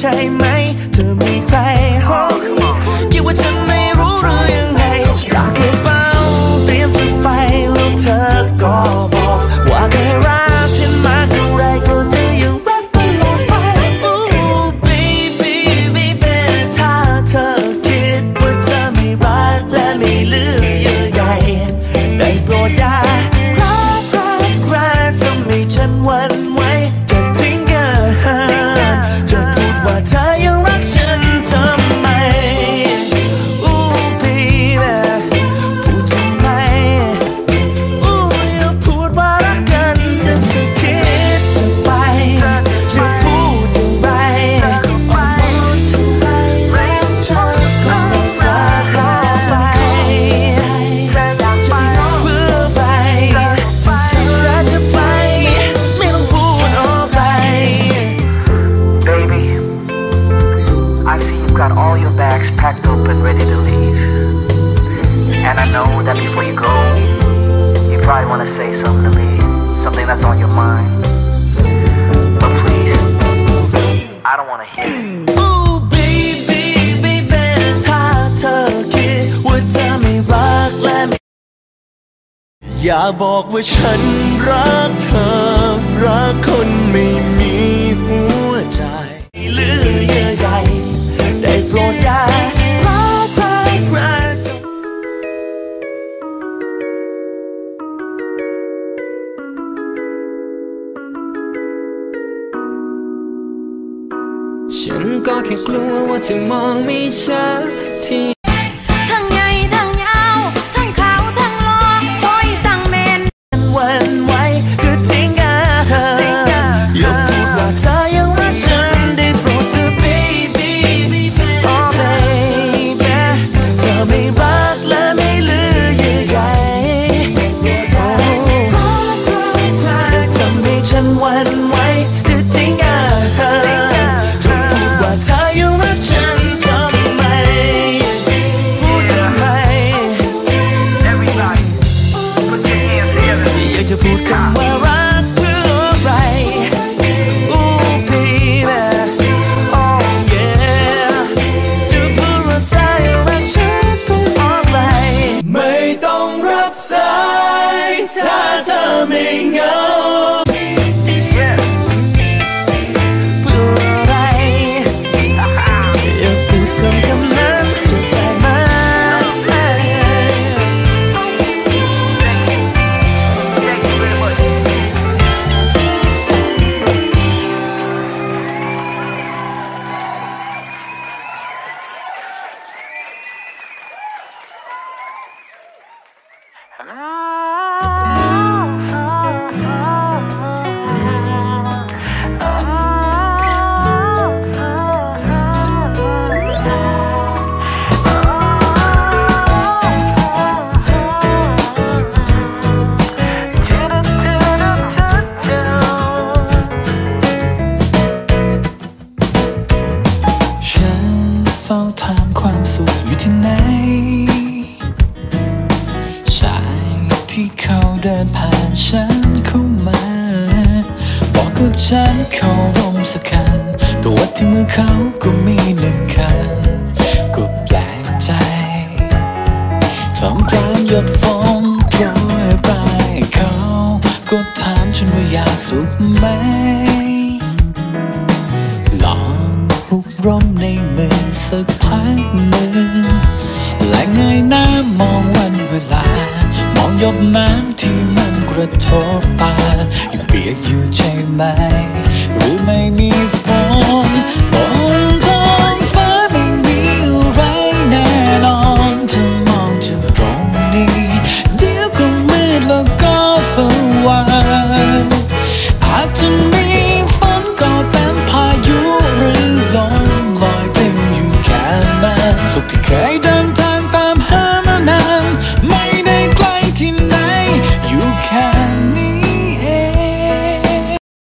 time packed up and ready to leave. And I know that before you go, you probably want to say something to me, something that's on your mind. But please, I don't want to hear it. Let ฉันก็แค่กลัวว่าจะมองไม่ชัดที่ เขาเดินผ่านฉันเข้ามา บอกกับฉันเขาร่มสักคันแตัววัดที่มือเขาก็มีหนึ่งคันก็แปลกใจทอำกลางหยดฝนโปรยปลายเขาก็ถามฉันว่าอยากสุขไหม ลองหุบร่มในมือสักพักหนึ่งและเงยหน้ามองวันเวลา หยดน้ำที่มันกระทบตายังเปียกอยู่ใช่ไหมหรือไม่มีฝนบอก